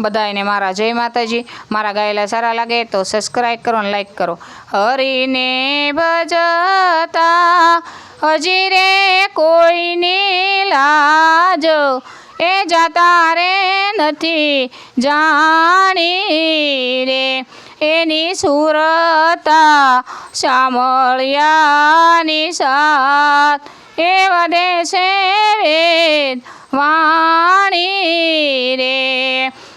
બધાને મારા જય માતાજી. મારા ગાયેલા સારા લાગે તો સબસ્ક્રાઈબ કરો અને લાઈક કરો. હરીને ભજતા હજી રે કોઈની લાજ. એ જાતા રે નથી જાણી રે. એની સુરતા સામળ્યાની સાથ. એ વધે છે વેદ વાણી રે.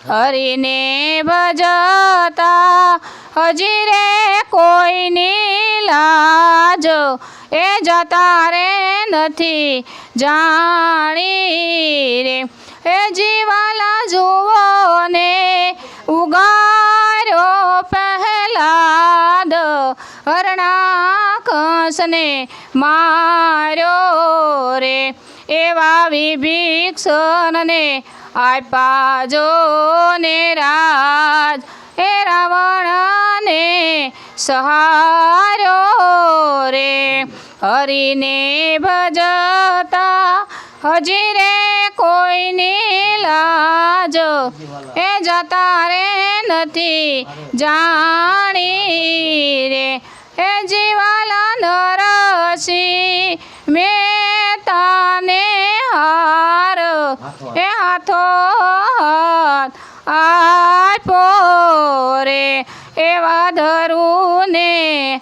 હરીને ભજતા હજી રે કોઈની લાજ, એ જતા રે નથી જાણી રે. એ જીવાલા જુઓ ને ઉગાર્યો પહેલાદ, હરણાકસને માર્યો રે. એવા વિભીક્ષણને આપ્યા જો ને રાજ. એ રાવણને સહારો રે. હરીને ભજતા હજી રે કોઈની લાજ. એ જતા રે નથી જાણી રે. એ જીવાલા એ હાથો હાથ આપ્યો રે એવા ધરુને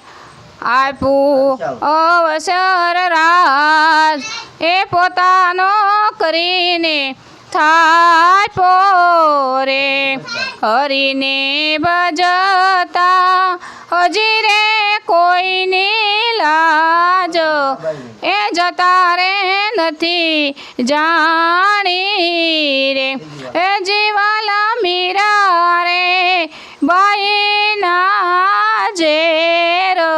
આપું અવસર રાજ. એ પોતાનો કરીને થાય પોરે. હરીને ભજતા હજી રે કોઈની લાજ. એ જતા નથી જાણી રે. એ જીવાલા મીરા રે બાઈના જેરો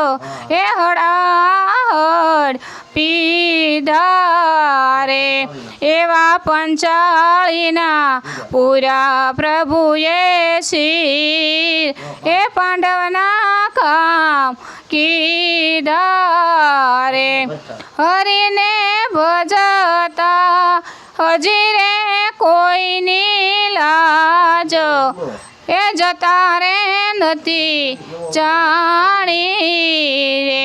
એ હડાહડ પીધા એવા પંચાળીના પૂરા પ્રભુએ શિર. એ પાંડવના કામ કીધા રે હરીને ભજતા હજી રે કોઈની લાજ. એ જતા રે નથી જાણી રે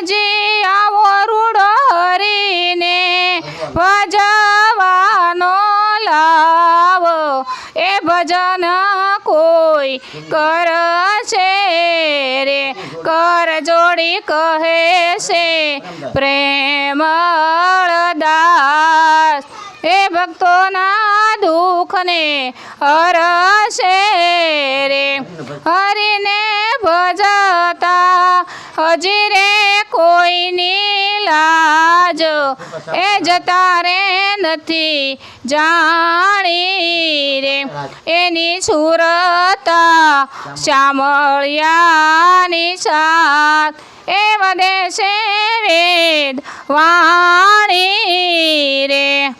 હજી આવો રૂડો હરીને ભજવાનો લાવો. એ ભજન કોઈ કરશે કર જોડી કહે છે પ્રેમ દાસ, એ ભક્તોના દુઃખને હરશે રે. હરીને ભજતા હજી રે કોઈની લાજ એ જતા રે નથી જાણી રે. એની સુરતા શ્યામળિયાની સાથ એ છે વેદ વાણી રે.